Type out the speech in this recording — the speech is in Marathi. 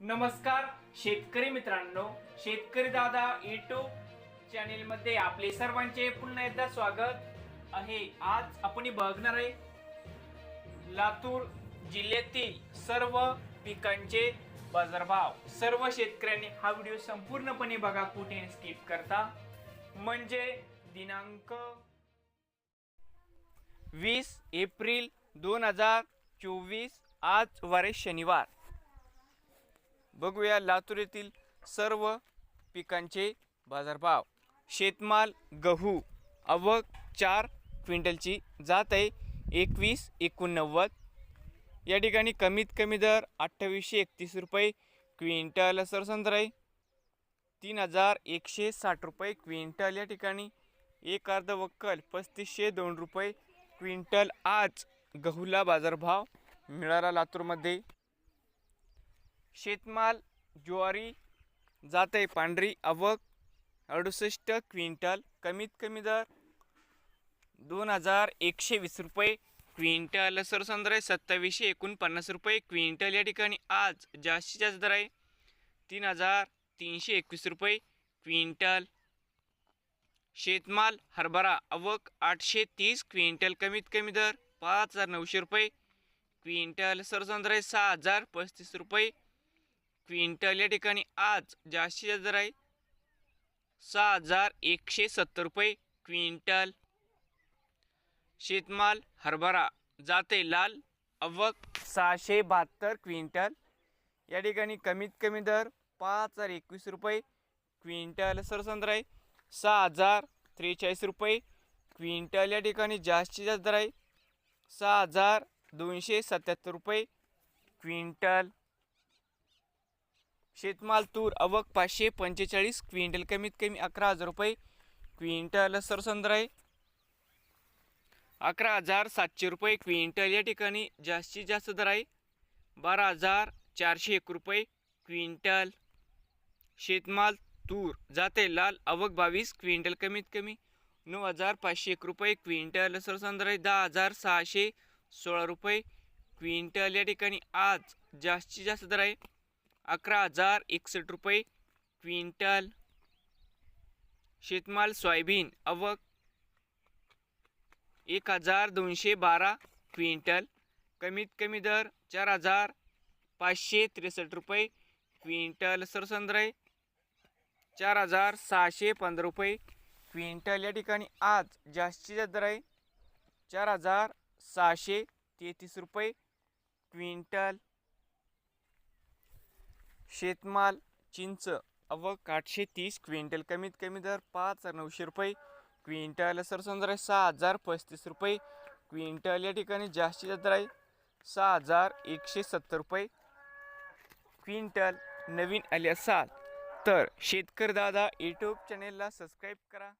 नमस्कार शेतकरी मित्रांनो शेतकरी दादा युट्यूब चॅनेल मध्ये आपले सर्वांचे पुन्हा एकदा स्वागत आहे. आज आपण बघणार आहे लातूर जिल्ह्यातील सर्व पिकांचे बाजारभाव. सर्व शेतकऱ्यांनी हा व्हिडिओ संपूर्णपणे बघा कुठे स्किप करता. म्हणजे दिनांक वीस एप्रिल दोन हजार चोवीस आज वारे शनिवार. बघूया लातूर येथील सर्व पिकांचे बाजारभाव. शेतमाल गहू आवक चार क्विंटलची जात आहे. एकवीस एकोणनव्वद. या ठिकाणी कमीत कमी दर अठ्ठावीसशे एकतीस रुपये क्विंटल सरसंत्र आहे. तीन हजार एकशे साठ रुपये क्विंटल या ठिकाणी. एक अर्ध वक्कल पस्तीसशे दोन रुपये क्विंटल आज गहूला बाजारभाव मिळाला लातूरमध्ये. शेतमाल ज्वारी जाते पांढरी आवक अडुसष्ट क्विंटल कमीत कमी दर दोन हजार एकशे वीस रुपये क्विंटल. सरसंद्र आहे सत्तावीसशे एकोणपन्नास रुपये क्विंटल. या ठिकाणी आज जास्तीत जास्त दर आहे तीन हजार तीनशे एकवीस रुपये क्विंटल. शेतमाल हरभरा आवक आठशे तीस क्विंटल कमीत कमी दर पाच हजार नऊशे रुपये क्विंटल. सरसंद्र आहे सहा हजार पस्तीस रुपये क्विंटल या ठिकाणी आज जास्तीत जास्त दर आहे. सहा हजार एकशे सत्तर रुपये क्विंटल. शेतमाल हरभरा जाते लाल अवक सहाशे बहात्तर क्विंटल. या ठिकाणी कमीत कमी दर पाच हजार एकवीस रुपये क्विंटल सरसंद्र आहे. सहा हजार त्रेचाळीस रुपये क्विंटल या ठिकाणी जास्तीत जास्त दर आहे. सहा हजार दोनशे सत्याहत्तर रुपये क्विंटल. शेतमाल तूर अवक पाचशे पंचेचाळीस क्विंटल कमीत कमी अकरा हजार रुपये. क्विंटल सरसंद्र आहे. अकरा हजार सातशे रुपये. क्विंटल या ठिकाणी जास्तीत जास्त दर आहे. बारा हजार चारशे एक रुपये. क्विंटल शेतमाल तूर जाते लाल अवक बावीस क्विंटल कमीत कमी नऊ हजार पाचशे एक रुपये. क्विंटल सरसंद्र आहे दहा हजार सहाशे सोळा रुपये. क्विंटल या ठिकाणी आज जास्तीत जास्त दर आहे. अकरा हजार एकसष्ट रुपये. क्विंटल. शेतमाल सोयाबीन. अवक एक हजार दोनशे बारा क्विंटल. कमीत कमी दर चार हजार पाचशे त्रेसष्ट रुपये. क्विंटल सरसंद्रय आहे चार हजार सहाशे पंधरा रुपये. क्विंटल या ठिकाणी आज जास्तीत जास्त दर आहे चार हजार सहाशे तेहतीस रुपये. क्विंटल शेतमाल चिंच अवक आठशे तीस क्विंटल. कमीत कमी दर पाच हजार नऊशे रुपये. क्विंटल सरसंद्र आहे सहा हजार पस्तीस रुपये. क्विंटल या ठिकाणी जास्तीत जास्त आहे सहा हजार एकशे सत्तर रुपये. क्विंटल नवीन आले असाल तर शेतकरी दादा यूट्यूब चॅनेलला सबस्क्राईब करा.